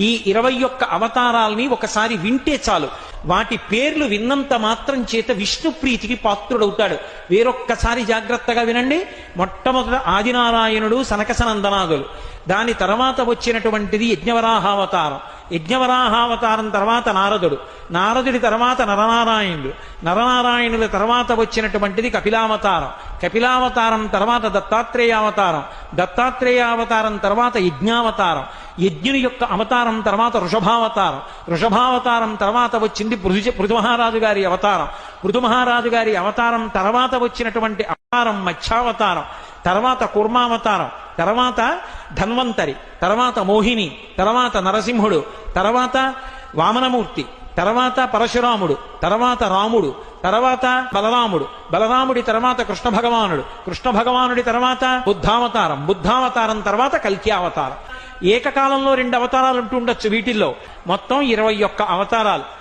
ఈ ఇరవై ఒక్క అవతారాల్ని ఒకసారి వింటే చాలు. వాటి పేర్లు విన్నంత మాత్రం చేత విష్ణు ప్రీతికి పాత్రుడవుతాడు. వేరొక్కసారి జాగ్రత్తగా వినండి. మొట్టమొదట ఆదినారాయణుడు సనకసనందనాథులు. దాని తర్వాత వచ్చినటువంటిది యజ్ఞవరాహావతారం. యజ్ఞవరాహావతారం తర్వాత నారదుడు. నారదుడి తర్వాత నరనారాయణుడు. నరనారాయణుల తర్వాత వచ్చినటువంటిది కపిలావతారం. కపిలావతారం తర్వాత దత్తాత్రేయావతారం. దత్తాత్రేయావతారం తర్వాత యజ్ఞావతారం. యజ్ఞుని యొక్క అవతారం తర్వాత ఋషభావతారం. ఋషభావతారం తర్వాత వచ్చింది పృథు పృథు మహారాజు గారి అవతారం. పృథు మహారాజు గారి అవతారం తర్వాత వచ్చినటువంటి అవతారం మత్స్యావతారం తర్వాత కుర్మావతారం. తర్వాత ధన్వంతరి. తర్వాత మోహిని. తర్వాత నరసింహుడు. తర్వాత వామనమూర్తి. తర్వాత పరశురాముడు. తర్వాత రాముడు. తర్వాత బలరాముడు. బలరాముడి తర్వాత కృష్ణ భగవానుడు కృష్ణ భగవానుడి తర్వాత బుద్ధావతారం. బుద్ధావతారం తర్వాత కల్కి అవతారం. ఏకకాలంలో రెండు అవతారాలు ఉంటూ ఉండొచ్చు వీటిల్లో. మొత్తం ఇరవై ఒక్క అవతారాలు.